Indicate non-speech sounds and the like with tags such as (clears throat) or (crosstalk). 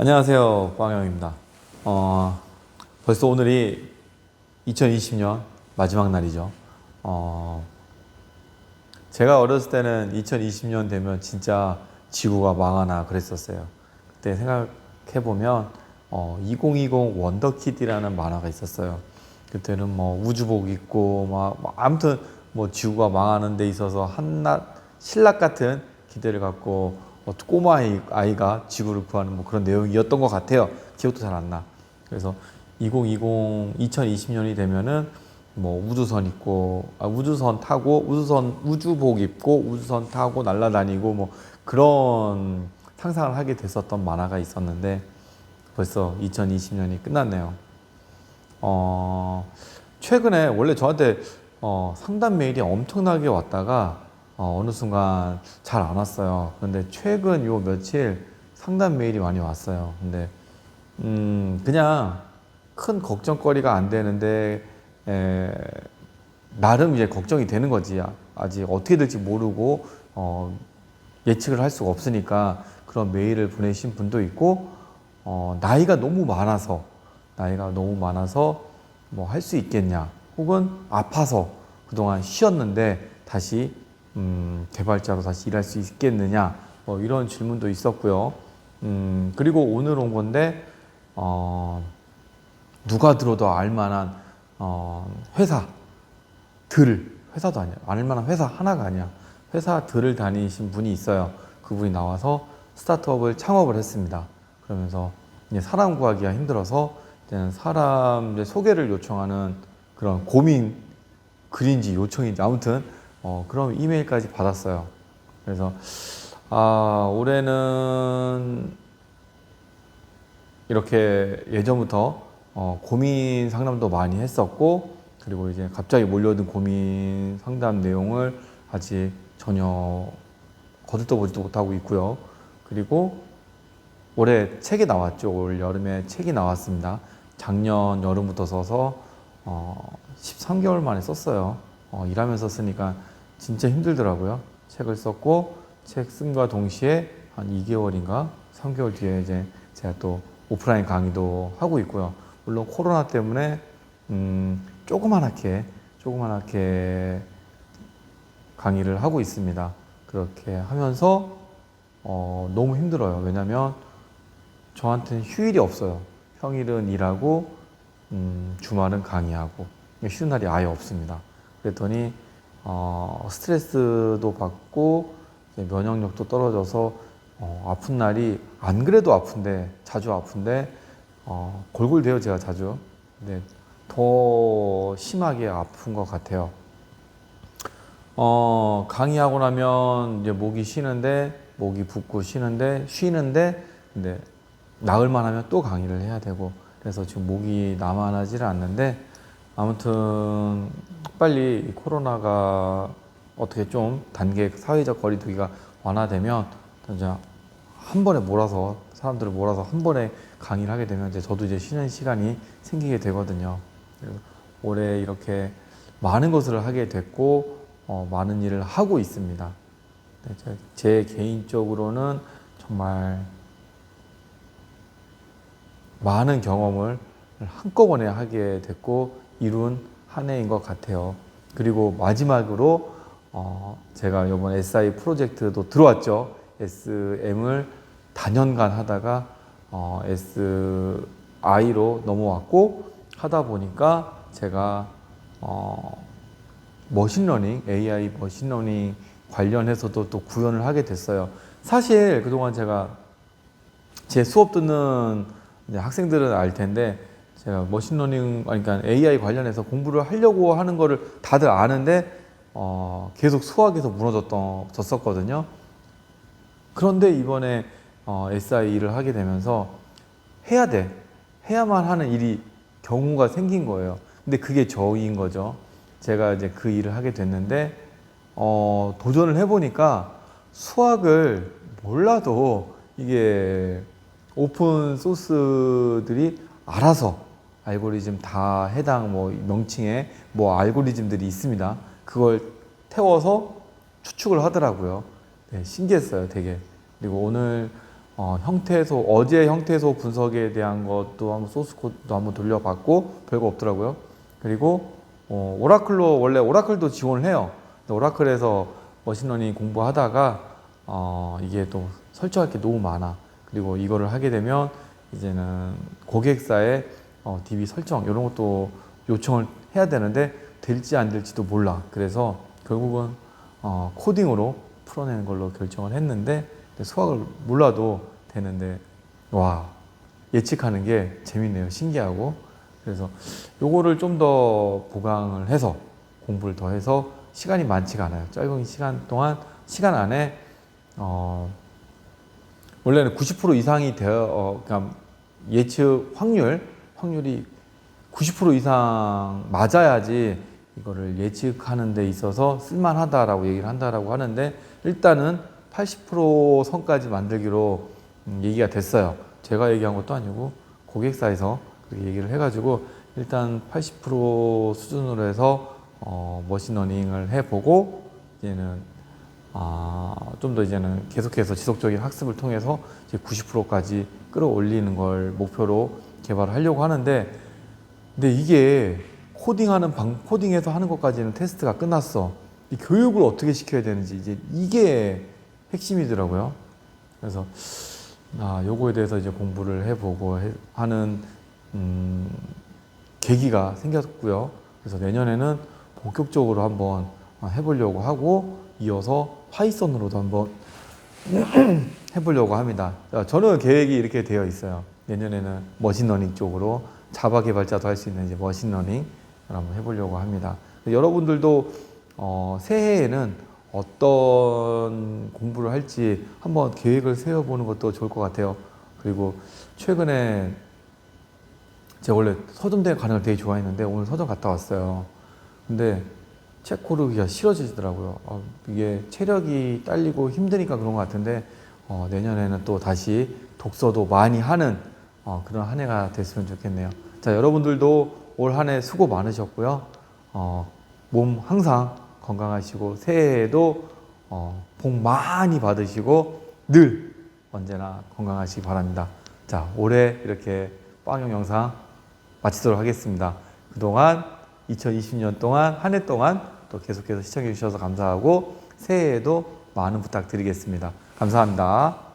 안녕하세요, 꽝형입니다. 어, 벌써 오늘이 2020년 마지막 날이죠. 어, 제가 어렸을 때는 2020년 되면 진짜 지구가 망하나 그랬었어요. 그때 생각해 보면 어, 2020 원더키드라는 만화가 있었어요. 그때는 뭐 우주복 입고 막, 막 아무튼 뭐 지구가 망하는 데 있어서 한낱 신락 같은 기대를 갖고 어, 꼬마 아이, 아이 가 지구를 구하는 뭐 그런 내용이었던 것 같아요. 기억도 잘 안 나. 그래서 2020 2020년이 되면은 뭐 우주선 입고 아, 우주선 타고 우주선 우주복 입고 우주선 타고 날아다니고 뭐 그런 상상을 하게 됐었던 만화가 있었는데 벌써 2020년이 끝났네요. 어, 최근에 원래 저한테 어, 상담 메일이 엄청나게 왔다가 어, 어느 순간 잘 안 왔어요. 근데 최근 요 며칠 상담 메일이 많이 왔어요. 근데 음, 그냥 큰 걱정거리가 안 되는데 에, 나름 이제 걱정이 되는 거지. 아, 아직 어떻게 될지 모르고 어, 예측을 할 수가 없으니까 그런 메일을 보내신 분도 있고 어, 나이가 너무 많아서 나이가 너무 많아서 뭐 할 수 있겠냐 혹은 아파서 그동안 쉬었는데 다시 음, 개발자로 다시 일할 수 있겠느냐 뭐 이런 질문도 있었고요. 음, 그리고 오늘 온 건데 어, 누가 들어도 알만한 어, 회사들 회사도 아니야 알만한 회사 하나가 아니야 회사들을 다니신 분이 있어요. 그분이 나와서 스타트업을 창업을 했습니다. 그러면서 사람 구하기가 힘들어서 이제는 사람 소개를 요청하는 그런 고민 글인지 요청인지 아무튼 어, 그런 이메일까지 받았어요. 그래서 아 올해는 이렇게 예전부터 어, 고민 상담도 많이 했었고 그리고 이제 갑자기 몰려든 고민 상담 내용을 아직 전혀 거들떠보지도 못하고 있고요. 그리고 올해 책이 나왔죠. 올 여름에 책이 나왔습니다. 작년 여름부터 써서 어, 13개월 만에 썼어요. 어, 일하면서 쓰니까 진짜 힘들더라고요. 책을 썼고 책 쓴과 동시에 한 2개월인가 3개월 뒤에 이제 제가 또 오프라인 강의도 하고 있고요. 물론 코로나 때문에 음, 조그만하게 조그만하게 강의를 하고 있습니다. 그렇게 하면서 어, 너무 힘들어요. 왜냐하면 저한테는 휴일이 없어요. 평일은 일하고 음, 주말은 강의하고 쉬는 날이 아예 없습니다. 그랬더니 어, 스트레스도 받고 면역력도 떨어져서 어, 아픈 날이 안 그래도 아픈데 자주 아픈데 어, 골골대요 제가 자주. 근데 더 심하게 아픈 것 같아요. 어, 강의하고 나면 이제 목이 쉬는데 목이 붓고 쉬는데 쉬는데 근데 나을만 하면 또 강의를 해야 되고 그래서 지금 목이 나만하지를 않는데 아무튼 빨리 이 코로나가 어떻게 좀 단계 사회적 거리두기가 완화되면 이제 한 번에 몰아서 사람들을 몰아서 한 번에 강의를 하게 되면 이제 저도 이제 쉬는 시간이 생기게 되거든요. 올해 이렇게 많은 것을 하게 됐고 어, 많은 일을 하고 있습니다. 제 개인적으로는 정말 많은 경험을 한꺼번에 하게 됐고 이룬 한 해인 것 같아요. 그리고 마지막으로 어, 제가 이번 SI 프로젝트도 들어왔죠. SM을 다년간 하다가 어, SI로 넘어왔고 하다 보니까 제가 어, 머신러닝, AI 머신러닝 관련해서도 또 구현을 하게 됐어요. 사실 그동안 제가 제 수업 듣는 학생들은 알 텐데 제가 머신러닝 아니, 그러니까 AI 관련해서 공부를 하려고 하는 거를 다들 아는데 어, 계속 수학에서 무너졌던 졌었거든요. 그런데 이번에 어, SI 일을 하게 되면서 해야 돼 해야만 하는 일이 경우가 생긴 거예요. 근데 그게 저인 거죠. 제가 이제 그 일을 하게 됐는데 어, 도전을 해보니까 수학을 몰라도 이게 오픈 소스들이 알아서 알고리즘 다 해당 뭐 명칭에 뭐 알고리즘들이 있습니다. 그걸 태워서 추측을 하더라고요. 네, 신기했어요, 되게. 그리고 오늘 어, 형태소 어제 형태소 분석에 대한 것도 한번 소스 코드도 한번 돌려봤고 별거 없더라고요. 그리고 어, 오라클로 원래 오라클도 지원을 해요. 오라클에서 머신러닝 공부하다가 어, 이게 또 설정할 게 너무 많아. 그리고 이거를 하게 되면 이제는 고객사의 어, DB 설정 이런 것도 요청을 해야 되는데 될지 안 될지도 몰라. 그래서 결국은 어, 코딩으로 풀어내는 걸로 결정을 했는데 수학을 몰라도 되는데 와 예측하는 게 재밌네요. 신기하고 그래서 요거를 좀 더 보강을 해서 공부를 더 해서 시간이 많지가 않아요. 짧은 시간 동안 시간 안에 어, 원래는 90% 이상이 되어 어, 그러니까 예측 확률 확률이 90% 이상 맞아야지 이거를 예측하는 데 있어서 쓸만하다라고 얘기를 한다라고 하는데 일단은 80% 선까지 만들기로 음, 얘기가 됐어요. 제가 얘기한 것도 아니고 고객사에서 그렇게 얘기를 해가지고 일단 80% 수준으로 해서 어, 머신러닝을 해보고 이제는 아, 좀 더 이제는 계속해서 지속적인 학습을 통해서 이제 90%까지 끌어올리는 걸 목표로 개발을 하려고 하는데 근데 이게 코딩하는 방 코딩해서 하는 것까지는 테스트가 끝났어. 이 교육을 어떻게 시켜야 되는지 이제 이게 핵심이더라고요. 그래서 아 요거에 대해서 이제 공부를 해보고 해- 하는 음, 계기가 생겼고요. 그래서 내년에는 본격적으로 한번 해보려고 하고 이어서 파이썬으로도 한번 (clears throat) 해보려고 합니다. 자, 저는 계획이 이렇게 되어 있어요. 내년에는 머신러닝 쪽으로 자바 개발자도 할 수 있는 이제 머신러닝 한번 해보려고 합니다. 여러분들도 어, 새해에는 어떤 공부를 할지 한번 계획을 세워보는 것도 좋을 것 같아요. 그리고 최근에 제가 원래 서점대 가는 걸 되게 좋아했는데 오늘 서점 갔다 왔어요. 근데 책 고르기가 싫어지더라고요. 어, 이게 체력이 딸리고 힘드니까 그런 것 같은데 어, 내년에는 또 다시 독서도 많이 하는 어, 그런 한 해가 됐으면 좋겠네요. 자, 여러분들도 올 한 해 수고 많으셨고요. 어, 몸 항상 건강하시고 새해에도 어, 복 많이 받으시고 늘 언제나 건강하시기 바랍니다. 자, 올해 이렇게 빵용 영상 마치도록 하겠습니다. 그동안 2020년 동안 한 해 동안 또 계속해서 시청해 주셔서 감사하고 새해에도 많은 부탁드리겠습니다. 감사합니다.